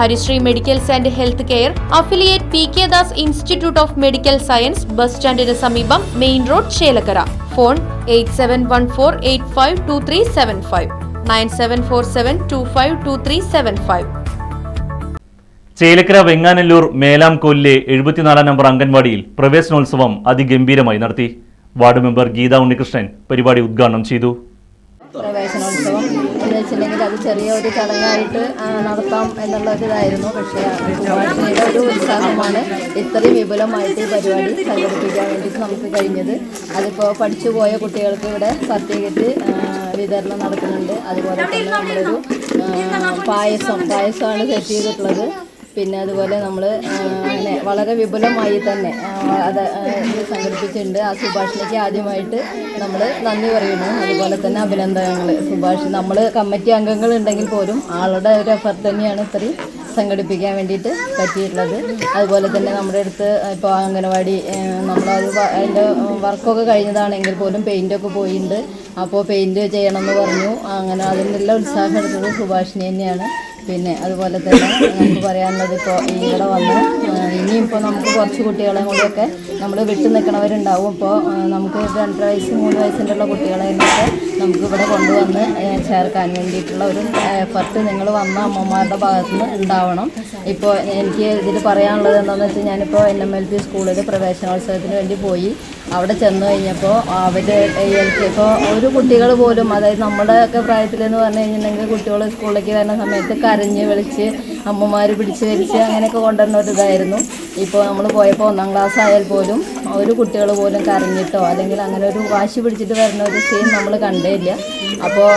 Harisree medicals and health care affiliate P K Das institute of medical science bus സ്റ്റാൻഡിന് സമീപം main road Chelakkara. Phone eight seven one four eight five two three seven five. Nine seven four seven two five two three seven five. Chelakkara Venganellur മേലാംകോലിലെ എഴുപത്തിനാലാം number അംഗൻവാടിയിൽ പ്രവേശനോത്സവം അതിഗംഭീരമായി നടത്തി. Ward member Geetha Unnikrishnan പരിപാടി ഉദ്ഘാടനം ചെയ്തു. പ്രവേശനോത്സവം. എന്ന് വെച്ചിട്ടുണ്ടെങ്കിൽ അത് ചെറിയ ഒരു ചടങ്ങായിട്ട് നടത്താം എന്നുള്ള ഒരിതായിരുന്നു പക്ഷേ സുഭാഷിണിയുടെ ഒരു ഉത്സാഹമാണ് ഇത്രയും വിപുലമായിട്ട് ഈ പരിപാടി സംഘടിപ്പിക്കാൻ വേണ്ടിയിട്ട് നമുക്ക് കഴിഞ്ഞത്. അതിപ്പോൾ പഠിച്ചു പോയ കുട്ടികൾക്ക് ഇവിടെ സർട്ടിഫിക്കറ്റ് വിതരണം നടക്കുന്നുണ്ട്. അതുപോലെ തന്നെ നമ്മളൊരു പായസം പായസമാണ് സെറ്റ് ചെയ്തിട്ടുള്ളത്. പിന്നെ അതുപോലെ നമ്മൾ വളരെ വിപുലമായി തന്നെ അത് സംഘടിപ്പിച്ചിട്ടുണ്ട്. ആ സുഭാഷിണിക്ക് ആദ്യമായിട്ട് നമ്മൾ നന്ദി പറയുന്നു. അതുപോലെ തന്നെ അഭിനന്ദനങ്ങൾ സുഭാഷ് നമ്മൾ കമ്മിറ്റി അംഗങ്ങൾ ഉണ്ടെങ്കിൽ പോലും ആളുടെ ഒരു എഫർട്ട് തന്നെയാണ് ഇത്രയും സംഘടിപ്പിക്കാൻ വേണ്ടിയിട്ട് പറ്റിയിട്ടുള്ളത്. അതുപോലെ തന്നെ നമ്മുടെ അടുത്ത് ഇപ്പോൾ അംഗനവാടി നമ്മളത് അതിന്റെ വർക്കൊക്കെ കഴിഞ്ഞതാണെങ്കിൽ പോലും പെയിന്റൊക്കെ പോയിട്ടുണ്ട്. അപ്പോൾ പെയിന്റ് ചെയ്യണമെന്ന് പറഞ്ഞു. അങ്ങനെ അതിനുള്ള ഉത്സാഹം എടുത്തത് സുഭാഷിണി തന്നെയാണ്. പിന്നെ അതുപോലെ തന്നെ നമുക്ക് പറയാനുള്ളത് ഇപ്പോൾ ഇവിടെ വന്ന് ഇനിയിപ്പോൾ നമുക്ക് കുറച്ച് കുട്ടികളെ കൂടിയൊക്കെ നമ്മൾ വിട്ടു നിൽക്കണവരുണ്ടാവും. ഇപ്പോൾ നമുക്ക് രണ്ടര വയസ്സ് മൂന്ന് വയസ്സിന്റെ ഉള്ള കുട്ടികളെ ഒക്കെ നമുക്ക് ഇവിടെ കൊണ്ടുവന്ന് ചേർക്കാൻ വേണ്ടിയിട്ടുള്ള ഒരു എഫർട്ട് നിങ്ങൾ വന്ന അമ്മമാരുടെ ഭാഗത്തു നിന്ന് ഉണ്ടാവണം. ഇപ്പോൾ എനിക്ക് ഇതിൽ പറയാനുള്ളത് എന്താണെന്ന് വെച്ചാൽ ഞാനിപ്പോൾ എൻ എം എൽ പി സ്കൂളിൽ പ്രവേശനോത്സവത്തിന് വേണ്ടി പോയി. അവിടെ ചെന്ന് കഴിഞ്ഞപ്പോൾ അവർ ഇപ്പോൾ ഒരു കുട്ടികൾ പോലും അതായത് നമ്മുടെ ഒക്കെ പ്രായത്തിലെന്ന് പറഞ്ഞു കഴിഞ്ഞിട്ടുണ്ടെങ്കിൽ കുട്ടികൾ സ്കൂളിലേക്ക് വരുന്ന സമയത്ത് കരഞ്ഞ് വിളിച്ച് അമ്മമാർ പിടിച്ച് വലിച്ച് അങ്ങനെയൊക്കെ കൊണ്ടുവരുന്ന ഒരു ഇതായിരുന്നു. ഇപ്പോൾ നമ്മൾ പോയപ്പോൾ ഒന്നാം ക്ലാസ് ആയാൽ പോലും ഒരു കുട്ടികൾ പോലും കരഞ്ഞിട്ടോ അല്ലെങ്കിൽ അങ്ങനെ ഒരു വാശി പിടിച്ചിട്ട് വരുന്ന ഒരു സീൻ നമ്മൾ കണ്ടേ ഇല്ല അപ്പോൾ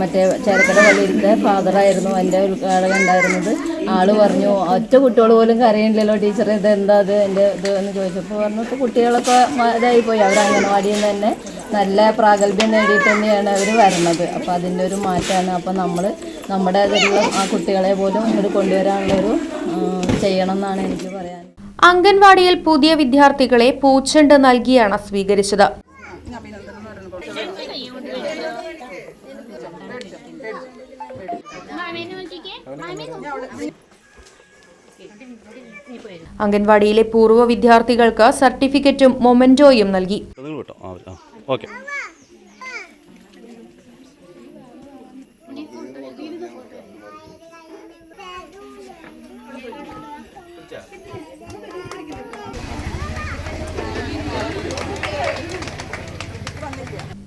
മറ്റേ ചേർക്കട പള്ളിയിലത്തെ ഫാദറായിരുന്നു എന്റെ ഉദ്ഘാടകം ഉണ്ടായിരുന്നത്. ആൾ പറഞ്ഞു ഒറ്റ കുട്ടികൾ പോലും കരയില്ലല്ലോ ടീച്ചർ ഇത്? എന്താ അത് എന്റെ ഇത് എന്ന് ചോദിച്ചപ്പോൾ പറഞ്ഞു കുട്ടികളൊക്കെ ഇതായിപ്പോയി. ഇതായി പോയി അവർ അംഗനവാടിയിൽ നിന്ന് തന്നെ നല്ല പ്രാഗൽഭ്യം നേടിയിട്ട് തന്നെയാണ് അവർ വരുന്നത്. അപ്പോൾ അതിന്റെ ഒരു മാറ്റമാണ്. അപ്പോൾ നമ്മൾ നമ്മുടെ ഇതെല്ലാം ആ കുട്ടികളെ പോലും ഇങ്ങോട്ട് കൊണ്ടുവരാനുള്ള ഒരു ചെയ്യണം എന്നാണ് എനിക്ക് പറയാൻ അംഗൻവാടിയിൽ പുതിയ വിദ്യാർത്ഥികളെ പൂച്ചെണ്ട് നൽകിയാണ് സ്വീകരിച്ചത്. അംഗൻവാടിയിലെ പൂർവ വിദ്യാർത്ഥികൾക്ക് സർട്ടിഫിക്കറ്റും മൊമെന്റോയും നൽകി. ഓക്കെ.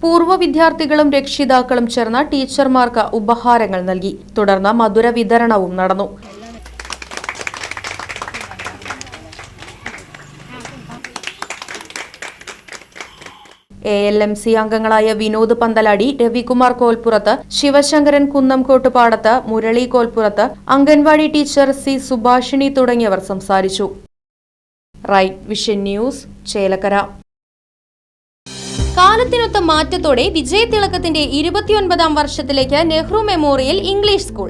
പൂർവ വിദ്യാർത്ഥികളും രക്ഷിതാക്കളും ചേർന്ന് ടീച്ചർമാർക്ക് ഉപഹാരങ്ങൾ നൽകി. തുടർന്ന് മധുര വിതരണവും നടന്നു. എ എൽ എം സി അംഗങ്ങളായ വിനോദ് പന്തലാടി രവികുമാർ കോൽപ്പുറത്ത് ശിവശങ്കരൻ കുന്നംകോട്ട് പാടത്ത് മുരളി കോൽപ്പുറത്ത് അംഗൻവാടി ടീച്ചർ സി സുഭാഷിണി തുടങ്ങിയവർ സംസാരിച്ചു. Right vision news Chelakkara. കാലത്തിനൊത്ത മാറ്റത്തോടെ വിജയതിളക്കത്തിന്റെ ഇരുപത്തിയൊൻപതാം വർഷത്തിലേക്ക് നെഹ്റു മെമ്മോറിയൽ ഇംഗ്ലീഷ് സ്കൂൾ.